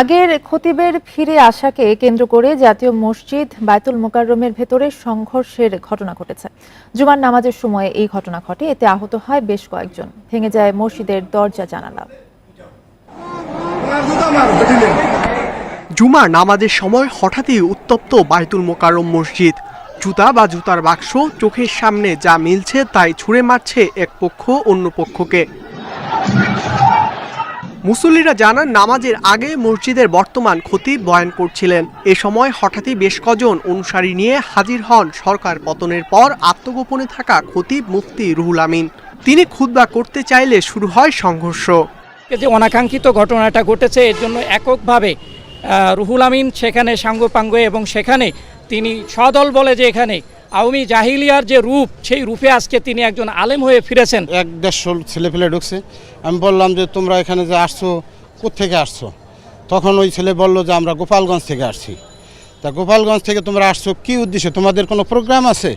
আগের খতিবের ফিরে আসাকে কেন্দ্র করে জাতীয় মসজিদ বায়তুল মোকাররমের ভেতরে সংঘর্ষের ঘটনা ঘটেছে। জুমার নামাজের সময় এই ঘটনা ঘটে। এতে আহত হয় বেশ কয়েকজন। ভেঙে যায় মসজিদের দরজা জানালা। জুমার নামাজের সময় হঠাৎই উত্তপ্ত বায়তুল মোকাররম মসজিদ। জুতা বা জুতার বাক্স চোখের সামনে যা মিলছে তাই ছুঁড়ে মারছে এক পক্ষ অন্য পক্ষকে। মুসল্লিরা জানান, নামাজের আগে মসজিদের বর্তমান খতিব বয়ান করছিলেন। এ সময় হঠাৎই বেশ কজন অনুসারী নিয়ে হাজির হন সরকার পতনের পর আত্মগোপনে থাকা খতিব মুফতি রুহুল আমিন। তিনি খুতবা করতে চাইলে শুরু হয় সংঘর্ষ। যে অনাকাঙ্ক্ষিত ঘটনাটা ঘটেছে, এর জন্য এককভাবে রুহুল আমিন সেখানে সাঙ্গপাঙ্গ এবং সেখানে তিনি সদল বলে যে এখানে আওয়ামী জাহিলিয়ার যে রূপ, সেই রূপে আজকে তিনি একজন আলেম হয়ে ফিরেছেন। এক দেড়শো ছেলে ফেলে ঢুকছে। আমি বললাম যে, তোমরা এখানে যে আসছো থেকে আসছো? তখন ওই ছেলে বলল যে, আমরা গোপালগঞ্জ থেকে আসছি। তা গোপালগঞ্জ থেকে তোমরা আসছো কি উদ্দেশ্যে? তোমাদের কোনো প্রোগ্রাম আছে?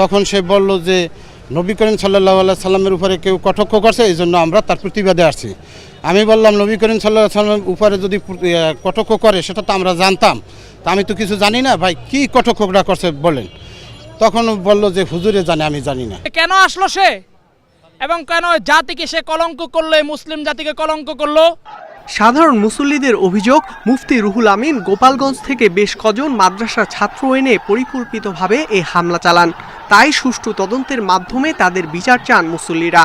তখন সে বলল যে, নবী করিম সাল্লাহ আল্লাহ সাল্লামের উপরে কেউ কটাক্ষ করছে এই জন্য আমরা তার প্রতিবাদে আসছি। আমি বললাম, নবী করিম সাল্লাহ সাল্লামের উপরে যদি কটাক্ষ করে, সেটা তো আমরা জানতাম। তা আমি তো কিছু জানি না। ভাই, কী কটাক্ষটা করছে বলেন? তখন বলল যে হুজুরে জানে আমি জানি না। কেন আসলো সে? এবং কেন জাতিকে সে কলঙ্ক করল মুসলিম জাতিকে কলঙ্ক করল? সাধারণ মুসল্লিদের অভিযোগ মুফতি রুহুল আমিন গোপালগঞ্জ থেকে বেশ কজন মাদ্রাসা ছাত্র এনে পরিকল্পিতভাবে এ হামলা চালান। তাই সুষ্ঠু তদন্তের মাধ্যমে তাদের বিচার চান মুসল্লিরা।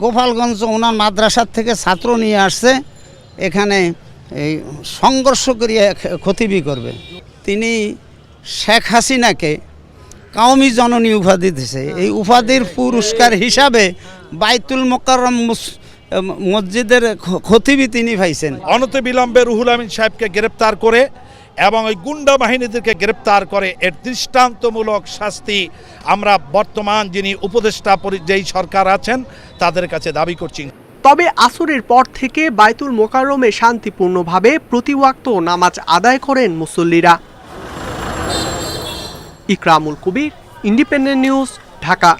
গোপালগঞ্জ ওনার মাদ্রাসার থেকে ছাত্র নিয়ে আসছে এখানে এই সংঘর্ষ করিয়া খতিবি করবে। তিনি শেখ হাসিনাকে কাউমি জননী উপাধি দিছে। এই উপাধির পুরস্কার হিসাবে বাইতুল মোকাররম মসজিদের খতিবি তিনি পাইছেন। অনতিবিলম্বে রুহুল আমিন সাহেবকে গ্রেপ্তার করে এবং ওই গুন্ডা বাহিনীদেরকে গ্রেপ্তার করে এর দৃষ্টান্তমূলক শাস্তি আমরা বর্তমান যিনি উপদেষ্টা পরি- যেই সরকার আছেন তাদের কাছে দাবি করছি। তবে আসরের পর থেকে বাইতুল মোকাররমে শান্তিপূর্ণভাবে প্রতিওয়াক্ত নামাজ আদায় করেন মুসল্লিরা। Ikramul Kabir independent news Dhaka.